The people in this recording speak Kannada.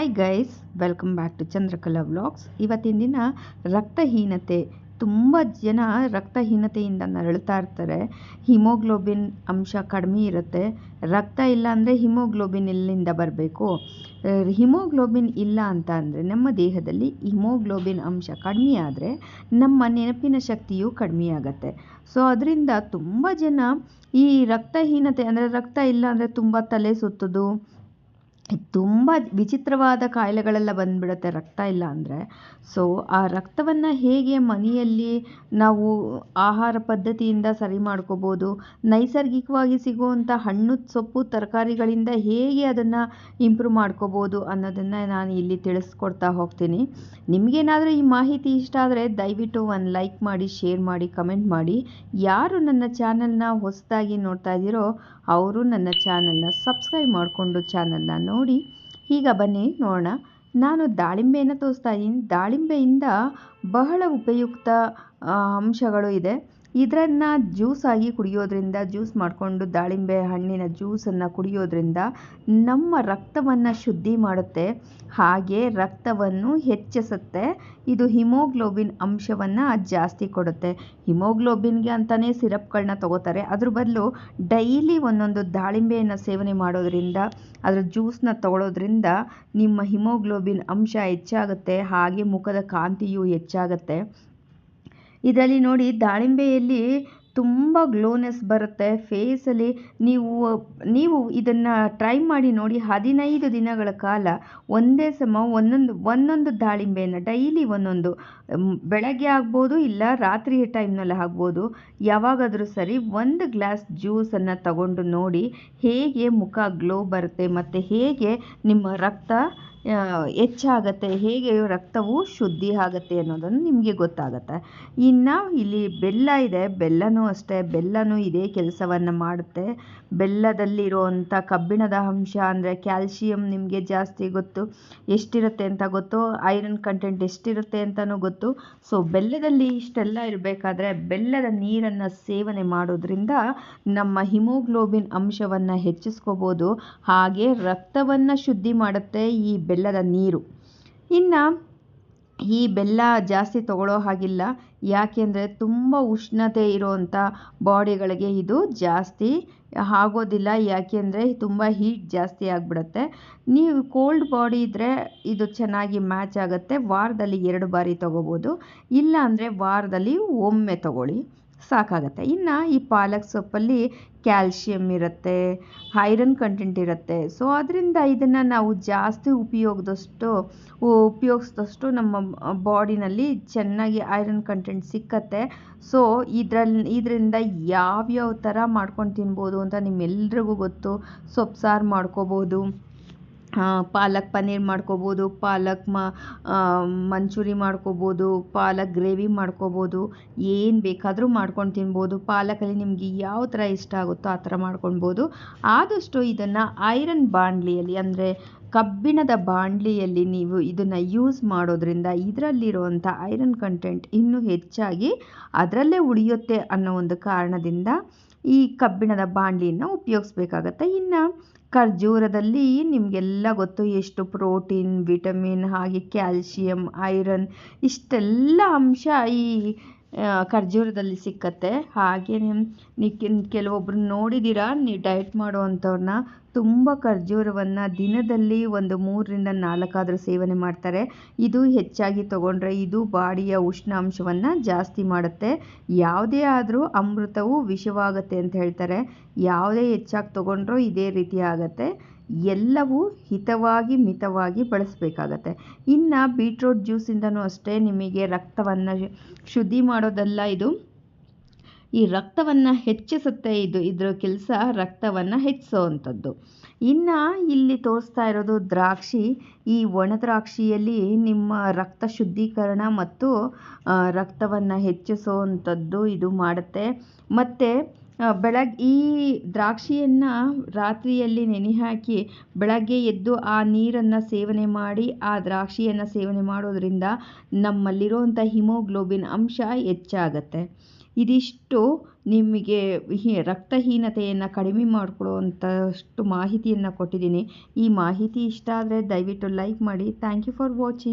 Hi guys welcome back to Chandrakala vlogs ಇವತ್ತಿನ ದಿನ ರಕ್ತಹೀನತೆ, ತುಂಬ ಜನ ರಕ್ತಹೀನತೆಯಿಂದ ನರಳ್ತಾ ಇರ್ತಾರೆ. ಹಿಮೋಗ್ಲೋಬಿನ್ ಅಂಶ ಕಡಿಮೆ ಇರುತ್ತೆ. ರಕ್ತ ಇಲ್ಲ ಅಂದರೆ ಹಿಮೋಗ್ಲೋಬಿನ್ ಇಲ್ಲಿಂದ ಬರಬೇಕು? ಹಿಮೋಗ್ಲೋಬಿನ್ ಇಲ್ಲ ಅಂತ ಅಂದರೆ ನಮ್ಮ ದೇಹದಲ್ಲಿ ಹಿಮೋಗ್ಲೋಬಿನ್ ಅಂಶ ಕಡಿಮೆ ಆದರೆ ನಮ್ಮ ನೆನಪಿನ ಶಕ್ತಿಯು ಕಡಿಮೆ ಆಗುತ್ತೆ. ಸೊ ಅದರಿಂದ ತುಂಬ ಜನ ಈ ರಕ್ತಹೀನತೆ ಅಂದರೆ ರಕ್ತ ಇಲ್ಲ ಅಂದರೆ ತುಂಬ ತಲೆ ಸುತ್ತೋದು ತುಂಬ ವಿಚಿತ್ರವಾದ ಕಾಯಿಲೆಗಳೆಲ್ಲ ಬಂದ್ಬಿಡುತ್ತೆ, ರಕ್ತ ಇಲ್ಲ ಅಂದರೆ. ಸೊ ಆ ರಕ್ತವನ್ನು ಹೇಗೆ ಮನೆಯಲ್ಲಿ ನಾವು ಆಹಾರ ಪದ್ಧತಿಯಿಂದ ಸರಿ ಮಾಡ್ಕೋಬೋದು, ನೈಸರ್ಗಿಕವಾಗಿ ಸಿಗುವಂಥ ಹಣ್ಣು, ಸೊಪ್ಪು, ತರಕಾರಿಗಳಿಂದ ಹೇಗೆ ಅದನ್ನು ಇಂಪ್ರೂವ್ ಮಾಡ್ಕೋಬೋದು ಅನ್ನೋದನ್ನು ನಾನು ಇಲ್ಲಿ ತಿಳಿಸ್ಕೊಡ್ತಾ ಹೋಗ್ತೀನಿ. ನಿಮಗೇನಾದರೂ ಈ ಮಾಹಿತಿ ಇಷ್ಟ ಆದರೆ ದಯವಿಟ್ಟು ಒಂದು ಲೈಕ್ ಮಾಡಿ, ಶೇರ್ ಮಾಡಿ, ಕಮೆಂಟ್ ಮಾಡಿ. ಯಾರು ನನ್ನ ಚಾನಲ್ನ ಹೊಸದಾಗಿ ನೋಡ್ತಾ ಇದ್ದೀರೋ, ಅವರು ನನ್ನ ಚಾನಲ್ನ ಸಬ್ಸ್ಕ್ರೈಬ್ ಮಾಡಿಕೊಂಡು ಚಾನಲ್ನ ನೋಡಿ ಈಗ ಬನ್ನಿ ನೋಡೋಣ. ನಾನು ದಾಳಿಂಬೆಯನ್ನು ತೋರಿಸ್ತಾ ಇದ್ದೀನಿ. ದಾಳಿಂಬೆಯಿಂದ ಬಹಳ ಉಪಯುಕ್ತ ಅಂಶಗಳು ಇದೆ. ಇದನ್ನು ಆಗಿ ಕುಡಿಯೋದ್ರಿಂದ, ಜ್ಯೂಸ್ ಮಾಡಿಕೊಂಡು ದಾಳಿಂಬೆ ಹಣ್ಣಿನ ಜ್ಯೂಸನ್ನು ಕುಡಿಯೋದ್ರಿಂದ ನಮ್ಮ ರಕ್ತವನ್ನು ಶುದ್ಧಿ ಮಾಡುತ್ತೆ. ಹಾಗೆ ರಕ್ತವನ್ನು ಹೆಚ್ಚಿಸುತ್ತೆ. ಇದು ಹಿಮೋಗ್ಲೋಬಿನ್ ಅಂಶವನ್ನು ಜಾಸ್ತಿ ಕೊಡುತ್ತೆ. ಹಿಮೋಗ್ಲೋಬಿನ್ಗೆ ಅಂತಲೇ ಸಿರಪ್ಗಳನ್ನ ತಗೋತಾರೆ. ಅದ್ರ ಬದಲು ಡೈಲಿ ಒಂದೊಂದು ದಾಳಿಂಬೆಯನ್ನು ಸೇವನೆ ಮಾಡೋದ್ರಿಂದ, ಅದರ ಜ್ಯೂಸನ್ನ ತಗೊಳ್ಳೋದ್ರಿಂದ ನಿಮ್ಮ ಹಿಮೋಗ್ಲೋಬಿನ್ ಅಂಶ ಹೆಚ್ಚಾಗುತ್ತೆ. ಹಾಗೆ ಮುಖದ ಕಾಂತಿಯು ಹೆಚ್ಚಾಗುತ್ತೆ. ಇದರಲ್ಲಿ ನೋಡಿ ದಾಳಿಂಬೆಯಲ್ಲಿ ತುಂಬ ಗ್ಲೋನೆಸ್ ಬರುತ್ತೆ. ಫೇಸಲ್ಲಿ ನೀವು ನೀವು ಇದನ್ನು ಟ್ರೈ ಮಾಡಿ ನೋಡಿ ಹದಿನೈದು ದಿನಗಳ ಕಾಲ ಒಂದೇ ಸಮ ಒಂದೊಂದು ಒಂದೊಂದು ದಾಳಿಂಬೆಯನ್ನು ಡೈಲಿ ಒಂದೊಂದು ಬೆಳಗ್ಗೆ ಆಗ್ಬೋದು ಇಲ್ಲ ರಾತ್ರಿ ಟೈಮ್ನಲ್ಲಿ ಆಗ್ಬೋದು ಯಾವಾಗಾದರೂ ಸರಿ ಒಂದು ಗ್ಲಾಸ್ ಜ್ಯೂಸನ್ನು ತಗೊಂಡು ನೋಡಿ ಹೇಗೆ ಮುಖ ಗ್ಲೋ ಬರುತ್ತೆ ಮತ್ತು ಹೇಗೆ ನಿಮ್ಮ ರಕ್ತ ಹೆಚ್ಚಾಗತ್ತೆ, ಹೇಗೆ ರಕ್ತವು ಶುದ್ಧಿ ಆಗುತ್ತೆ ಅನ್ನೋದನ್ನು ನಿಮಗೆ ಗೊತ್ತಾಗುತ್ತೆ. ಇನ್ನು ಇಲ್ಲಿ ಬೆಲ್ಲ ಇದೆ, ಬೆಲ್ಲನೂ ಅಷ್ಟೇ, ಬೆಲ್ಲನೂ ಇದೇ ಕೆಲಸವನ್ನು ಮಾಡುತ್ತೆ. ಬೆಲ್ಲದಲ್ಲಿರುವಂಥ ಕಬ್ಬಿಣದ ಅಂಶ ಅಂದರೆ ಕ್ಯಾಲ್ಸಿಯಂ ನಿಮಗೆ ಜಾಸ್ತಿ ಗೊತ್ತು. ಎಷ್ಟಿರುತ್ತೆ ಅಂತ ಗೊತ್ತು. ಐರನ್ ಕಂಟೆಂಟ್ ಎಷ್ಟಿರುತ್ತೆ ಅಂತಲೂ ಗೊತ್ತು. ಸೊ, ಬೆಲ್ಲದಲ್ಲಿ ಇಷ್ಟೆಲ್ಲ ಇರಬೇಕಾದ್ರೆ ಬೆಲ್ಲದ ನೀರನ್ನು ಸೇವನೆ ಮಾಡೋದ್ರಿಂದ ನಮ್ಮ ಹಿಮೋಗ್ಲೋಬಿನ್ ಅಂಶವನ್ನು ಹೆಚ್ಚಿಸ್ಕೋಬೋದು. ಹಾಗೆ ರಕ್ತವನ್ನು ಶುದ್ಧಿ ಮಾಡುತ್ತೆ. ಈ ಬೆಲ್ಲದ ನೀರು. ಇನ್ನು ಈ ಬೆಲ್ಲ ಜಾಸ್ತಿ ತಗೊಳ್ಳೋ ಹಾಗಿಲ್ಲ. ಯಾಕೆಂದರೆ ತುಂಬ ಉಷ್ಣತೆ ಇರೋವಂಥ ಬಾಡಿಗಳಿಗೆ ಇದು ಜಾಸ್ತಿ ಆಗೋದಿಲ್ಲ. ಯಾಕೆಂದರೆ ತುಂಬ ಹೀಟ್ ಜಾಸ್ತಿ ಆಗಿಬಿಡುತ್ತೆ. ನೀವು ಕೋಲ್ಡ್ ಬಾಡಿ ಇದ್ದರೆ ಇದು ಚೆನ್ನಾಗಿ ಮ್ಯಾಚ್ ಆಗುತ್ತೆ. ವಾರದಲ್ಲಿ ಎರಡು ಬಾರಿ ತೊಗೋಬೋದು. ಇಲ್ಲ ಅಂದರೆ ವಾರದಲ್ಲಿ ಒಮ್ಮೆ ತಗೊಳ್ಳಿ. ಸಾಕಾಗತ್ತೆ. ಇನ್ನು ಈ ಪಾಲಕ್ ಸೊಪ್ಪಲ್ಲಿ ಕ್ಯಾಲ್ಶಿಯಮ್ ಇರುತ್ತೆ, ಐರನ್ ಕಂಟೆಂಟ್ ಇರುತ್ತೆ. ಸೊ ಅದರಿಂದ ಇದನ್ನು ನಾವು ಜಾಸ್ತಿ ಉಪಯೋಗದಷ್ಟು ಉಪಯೋಗಿಸಿದಷ್ಟು ನಮ್ಮ ಬಾಡಿನಲ್ಲಿ ಚೆನ್ನಾಗಿ ಐರನ್ ಕಂಟೆಂಟ್ ಸಿಕ್ಕತ್ತೆ. ಸೊ ಇದ್ರಲ್ಲಿ ಇದರಿಂದ ಯಾವ್ಯಾವ ಥರ ಮಾಡ್ಕೊಂಡು ತಿನ್ಬೋದು ಅಂತ ನಿಮ್ಮೆಲ್ರಿಗೂ ಗೊತ್ತು. ಸೊಪ್ಪು ಸಾರು ಮಾಡ್ಕೋಬೋದು. ಪಾಲಕ್ ಪನ್ನೀರ್ ಮಾಡ್ಕೊಬೋದು, ಪಾಲಕ್ ಮಂಚೂರಿ ಮಾಡ್ಕೋಬೋದು, ಪಾಲಕ್ ಗ್ರೇವಿ ಮಾಡ್ಕೊಬೋದು, ಏನು ಬೇಕಾದರೂ ಮಾಡ್ಕೊಂಡು ತಿನ್ಬೋದು. ಪಾಲಕಲ್ಲಿ ನಿಮಗೆ ಯಾವ ಥರ ಇಷ್ಟ ಆಗುತ್ತೋ ಆ ಥರ ಮಾಡ್ಕೊಳ್ಬೋದು. ಆದಷ್ಟು ಇದನ್ನು ಐರನ್ ಬಾಣಲಿಯಲ್ಲಿ ಅಂದರೆ ಕಬ್ಬಿಣದ ಬಾಣಲಿಯಲ್ಲಿ ನೀವು ಇದನ್ನು ಯೂಸ್ ಮಾಡೋದ್ರಿಂದ ಇದರಲ್ಲಿರುವಂಥ ಐರನ್ ಕಂಟೆಂಟ್ ಇನ್ನೂ ಹೆಚ್ಚಾಗಿ ಅದರಲ್ಲೇ ಉಳಿಯುತ್ತೆ ಅನ್ನೋ ಒಂದು ಕಾರಣದಿಂದ ಈ ಕಬ್ಬಿಣದ ಬಾಣಲಿಯನ್ನು ಉಪಯೋಗಿಸ್ಬೇಕಾಗತ್ತೆ. ಇನ್ನು ಖರ್ಜೂರದಲ್ಲಿ ನಿಮಗೆಲ್ಲ ಗೊತ್ತು ಎಷ್ಟು ಪ್ರೋಟೀನ್ ವಿಟಮಿನ್ ಹಾಗೆ ಕ್ಯಾಲ್ಶಿಯಂ ಐರನ್ ಇಷ್ಟೆಲ್ಲ ಅಂಶ ಈ ಖರ್ಜೂರದಲ್ಲಿ ಸಿಕ್ಕತ್ತೆ. ಹಾಗೆ ನೀವು ಕೆಲವೊಬ್ರು ನೋಡಿದ್ದೀರಾ ನೀವು ಡಯಟ್ ಮಾಡುವಂಥವ್ರನ್ನ ತುಂಬ ಖರ್ಜೂರವನ್ನು ದಿನದಲ್ಲಿ ಒಂದು ಮೂರರಿಂದ ನಾಲ್ಕಾದರೂ ಸೇವನೆ ಮಾಡ್ತಾರೆ. ಇದು ಹೆಚ್ಚಾಗಿ ತಗೊಂಡ್ರೆ ಇದು ಬಾಡಿಯ ಉಷ್ಣಾಂಶವನ್ನು ಜಾಸ್ತಿ ಮಾಡುತ್ತೆ. ಯಾವುದೇ ಆದರೂ ಅಮೃತವು ವಿಷವಾಗುತ್ತೆ ಅಂತ ಹೇಳ್ತಾರೆ. ಯಾವುದೇ ಹೆಚ್ಚಾಗಿ ತಗೊಂಡ್ರೂ ಇದೇ ರೀತಿ ಆಗುತ್ತೆ. ಎಲ್ಲವೂ ಹಿತವಾಗಿ ಮಿತವಾಗಿ ಬಳಸಬೇಕಾಗತ್ತೆ. ಇನ್ನು ಬೀಟ್ರೋಟ್ ಜ್ಯೂಸಿಂದನೂ ಅಷ್ಟೇ ನಿಮಗೆ ರಕ್ತವನ್ನು ಶುದ್ಧಿ ಮಾಡೋದಲ್ಲ ಇದು. ಈ ರಕ್ತವನ್ನು ಹೆಚ್ಚಿಸುತ್ತೆ ಇದು, ಇದರ ಕೆಲಸ ರಕ್ತವನ್ನು ಹೆಚ್ಚಿಸೋವಂಥದ್ದು. ಇನ್ನು ಇಲ್ಲಿ ತೋರಿಸ್ತಾ ಇರೋದು ದ್ರಾಕ್ಷಿ. ಈ ಒಣ ದ್ರಾಕ್ಷಿಯಲ್ಲಿ ನಿಮ್ಮ ರಕ್ತ ಶುದ್ಧೀಕರಣ ಮತ್ತು ರಕ್ತವನ್ನು ಹೆಚ್ಚಿಸುವಂಥದ್ದು ಇದು ಮಾಡುತ್ತೆ. ಮತ್ತು ಬೆಳಗ್ಗೆ ಈ ದ್ರಾಕ್ಷಿಯನ್ನು ರಾತ್ರಿಯಲ್ಲಿ ನೆನೆ ಹಾಕಿ ಬೆಳಗ್ಗೆ ಎದ್ದು ಆ ನೀರನ್ನು ಸೇವನೆ ಮಾಡಿ, ಆ ದ್ರಾಕ್ಷಿಯನ್ನು ಸೇವನೆ ಮಾಡೋದ್ರಿಂದ ನಮ್ಮಲ್ಲಿರುವಂಥ ಹಿಮೋಗ್ಲೋಬಿನ್ ಅಂಶ ಹೆಚ್ಚಾಗತ್ತೆ. ಇದಿಷ್ಟು ನಿಮಗೆ ರಕ್ತಹೀನತೆಯನ್ನು ಕಡಿಮೆ ಮಾಡಿಕೊಳ್ಳುವಂಥಷ್ಟು ಮಾಹಿತಿಯನ್ನು ಕೊಟ್ಟಿದ್ದೀನಿ. ಈ ಮಾಹಿತಿ ಇಷ್ಟ ಆದರೆ ದಯವಿಟ್ಟು ಲೈಕ್ ಮಾಡಿ. Thank you for watching